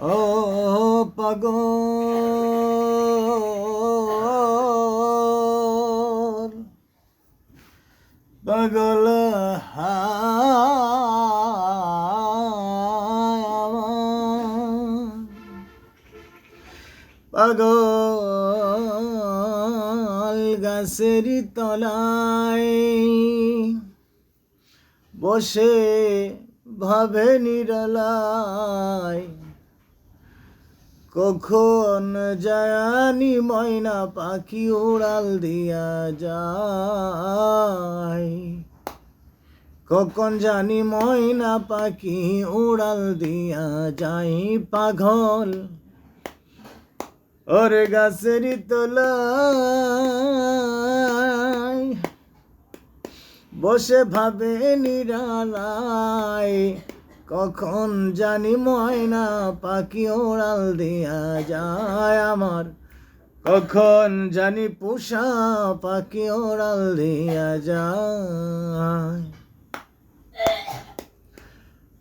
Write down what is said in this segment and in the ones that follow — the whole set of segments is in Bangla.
ও পাগল। পাগল পাগল গাছের তলায় বসে ভাবে নিরলায়। কখন জায়ানি ময়না পাখি উড়াল দিয়া যায়? কখন জানি ময়না পাখি উড়াল দিয়া যাই পাগল? ওরে গাছের তোলায় বসে ভাবে নিরালায়। কখন জানি ময়না পাখি ওড়াল দিয়া যায় আমার। কখন জানি পোষা পাখি ওড়াল দিয়া যায়।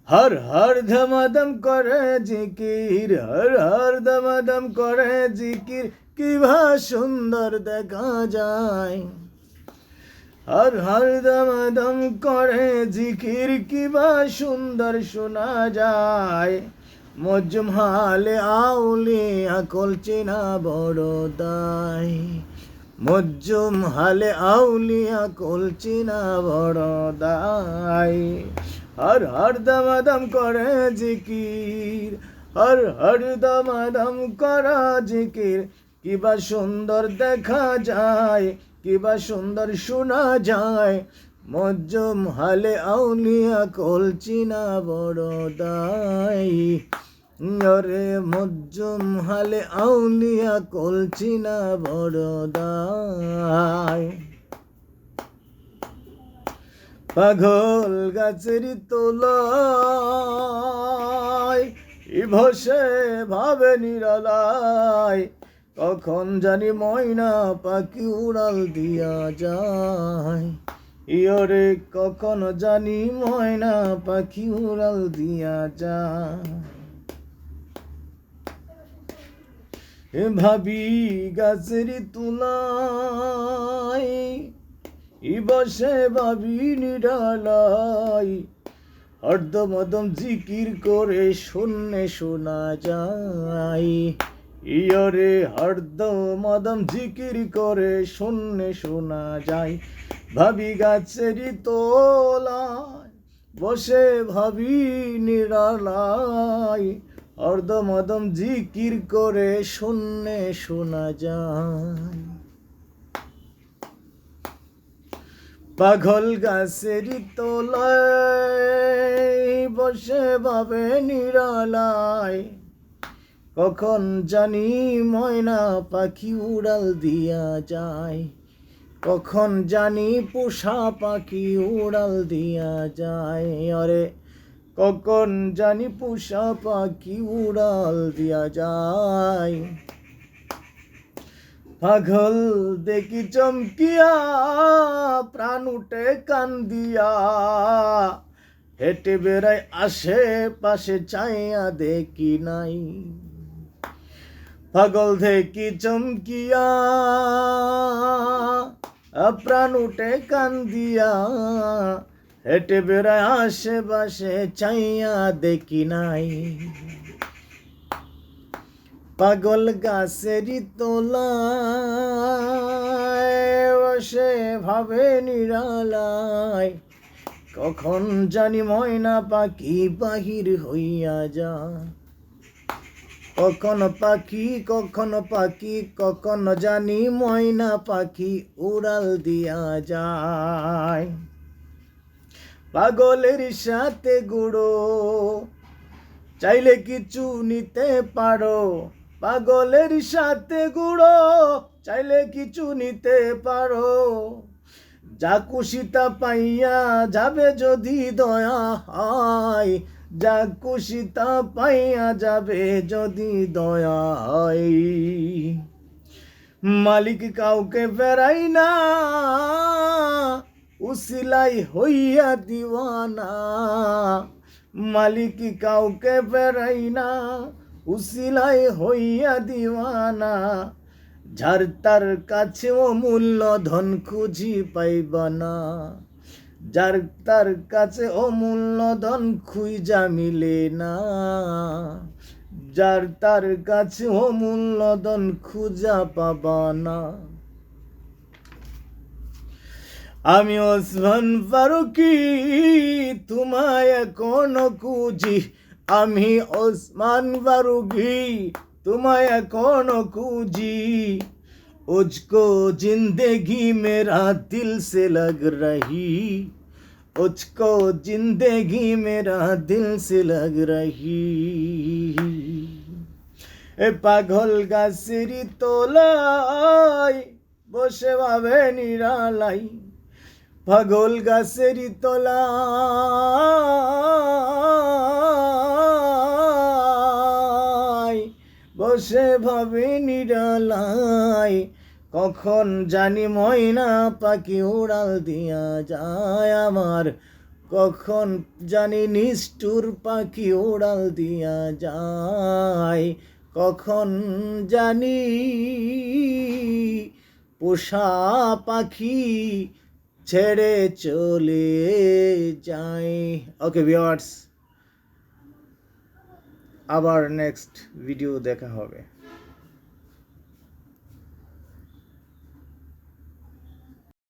হর হর ধমাধম করে জিকির, হর হর ধমাধম করে জিকির কিভা সুন্দর দেখা যায়। হর হর দমদম করে জিকির কিবা সুন্দর শোনা যায়। মজ্জুম আউলি আকল চেনা বড় দায়। মজ্জুম হালে আউলি আকল চেনা বড় দায়। হর হর দমদম করে জিকির হর হর দমদম করা জিকির কিবা সুন্দর দেখা যায়, কিবা সুন্দর শোনা যায়। মজ্জম হালে আউলিয়া কলচিনা বড় দাই অরে মজ্জম হালে আউলিয়া কলচিনা বড় দাই পাগল গাছের তোলায় ই ভসে ভাবে নিরালায়। কখন জানি ময়না পাখি উড়াল দিয়া যায়। ইয়রে কখন জানি ময়না পাখি উড়াল দিয়া যায়। ভাবি, গাছের তুলাই ই বসে ভাবি নিরালাই হরদমদম জিকির করে শূন্যে শোনা যায়। ইয়রে হরদমদম জিকির করে শূন্যে শোনা যায়। ভাবি গাছেরই তোলায় বসে ভাবি নিরালাই হরদমদম জিকির করে শূন্যে শোনা যায়। পাগল গাছেরই তোলায় বসে ভাবে নিরালায়। কখন জানি ময়না পাখি উড়াল দিয়া যায়। কখন জানি পোষা পাখি উড়াল দিয়া যায়। আরে, কখন জানি পোষা পাখি উড়াল দিয়া যায়। পাগল দেখি চমকিয়া প্রাণ উঠে কান্দিয়া। হেঁটে বেড়ায় আশে পাশে চাইয়া দেখি নাই। পাগল দেখি চমকিয়া প্রাণ উঠে কান্দিয়া, হেঁটে বেড়ায় আশে পাশে চাইয়া দেখি নাই। পাগল গাছেরই তোলায় বসে ভাবে নিরালায়, কখন জানি ময়না পাখি বাহির হইয়া যা কখন পাখি কখন পাখি, কখন জানি ময়না পাখি উড়াল দিয়া যায়। পাগলের সাথে গুড়ো, চাইলে কিছু নিতে পারো। পাগলের সাথে গুড়ো, চাইলে কিছু নিতে পারো। যা খুশিতা পাইয়া যাবে যদি দয়া হয়। যা খুশিতা পাইয়া যাবে যদি দয়া হয়। মালিক কাউকে ফেরাই না, উসিলাই হইয়া দিওয়ানা। মালিক কাউকে ফেরাই না, উসিলাই হইয়া দিওয়ানা। যার তার কাছে অমূল্য ধন খুঁজি পাইব না। যার তার কাছে অমূল্য ধন খুঁজা মিলে না। যার তার কাছে অমূল্য ধন খুঁজা পাবা না। আমি ওসমান ফারুকি, তোমায় এখনও খুঁজি। আমি ওসমান ফারুকি, তোমায় এখনও খুঁজি। उसको जिंदगी मेरा दिल से लग रही उसको जिंदगी मेरा दिल से लग रही এ পাগল গাছেরই তোলাই বসে ভাবে নিরালাই পাগল গাছেরই তোলাই বসে ভাবে নিরালাই কখন জানি ময়না পাখি উড়াল দিয়া যায় আমার। কখন জানি নিষ্ঠুর পাখি উড়াল দিয়া যায়। কখন জানি পোষা পাখি ছেড়ে চলে যায়। ওকে ভিওয়ার্স আবার নেক্সট ভিডিও দেখা হবে।